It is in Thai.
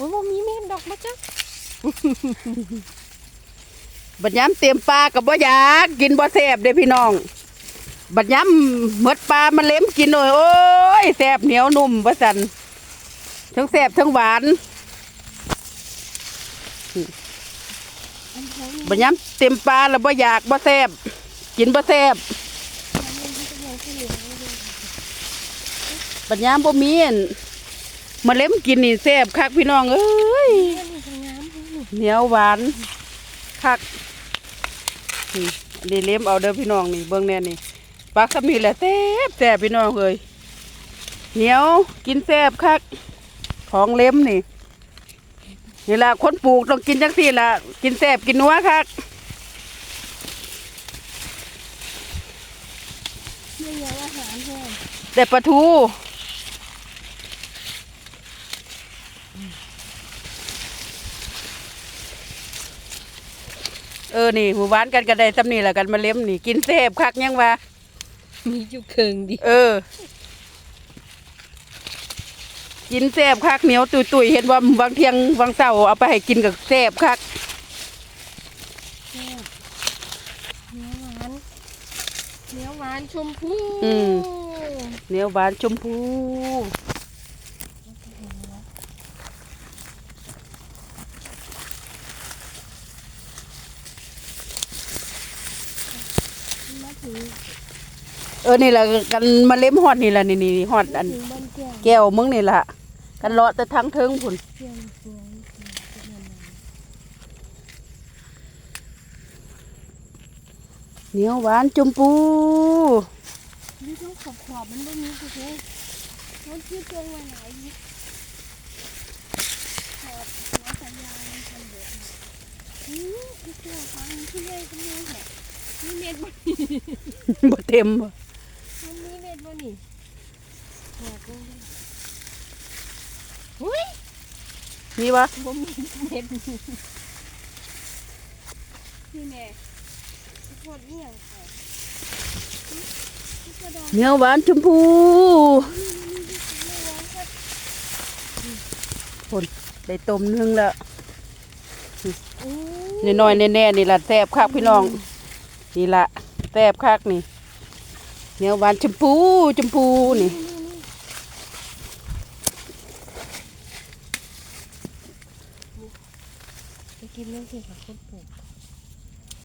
อ้ยบ่ามีแม่นดอกมาจ้ะบัดย้ำเตรียมปลากับบ่อยากกินบ่แซ่บเด้พี่น้อง บัดย้ำหมดปลามาเล็มกินหน่อยโอ้ยแซ่บเหนียวนุ่มว่สันทั้งแซ่บทั้งหวานบัดย้ำเต็มปลาแล้วบ่อยากบ่แซ่บกินบ่แซ่บบัดย้ำบ่มีน มาเล็มกินนี่แซ่บคักพี่น้องเอ้ยอันนี้ก็งามเลยนี่เหนียวหวานคักนี่อันนี้เล็มเอาเด้อพี่น้องนี่เบิ่งแน่นี่ปลาขมีแหละแซ่บแซ่บพี่น้องเอ้ยเหนียวกินแซ่บคักของเล็มนี่นี่ล่ะคนปลูกต้องกินจังซี่ล่ะกินแซ่บกินนัวคักไม่ยอมอาหารแห้งแต่ปลาทู เออ นี่หมู่บ้านกันก็ได้ซ้ำนี่แหละกันมาเล็มนี่ กินแซ่บคักยังวะมีอยู่เคิงดิเออ กินแซ่บคักเหนียวตุยตุยๆเห็นว่าบางเที่ยงบางเสาเอาไปให้กินกับแซ่บคักแซ่บเนื้อหวานเนื้อหวานชมพูอืม เหนียวหวานชมพู มาถึง เออนี่แหละกันมาเล็มฮอดนี่แหละนี่นี่ฮอดอันถึงบ้านแก้วแก้วมึงนี่แหละกันเลาะแต่ทั้งเทิงพุ่นเที่ยงสวยเป็นยังไงเหนียวหวานชมพูนี่ต้องขอบขอบๆมันไม่มีกูเลยมันชื่อเกินวันไหนนี่ขอบหัวสัญญาณมันทำเดือดอืมคือเสื้อฟังที่เลยก็มีแหละนี่เม็ดบ่นี่บ่เต็มบ่มันมีเม็ดบ่นี่แหกลงดิอุ้ยมีวะบ่มีเม็ดนี่นี่แม่โคตรเอี่ยงค่ะนี่กระดองเหนียวหวานชมพูไม่ร้อนครับพุ่นได้ต้มหนึงแล้วอู้นี่น้อยๆแน่ๆนี่ล่ะแซ่บคักพี่น้อง นี่ละแซ่บคักนี่เนื้อหวานชมพูชมพูนี่ไปกินเรื่องเกี่ยวกับคนปลูก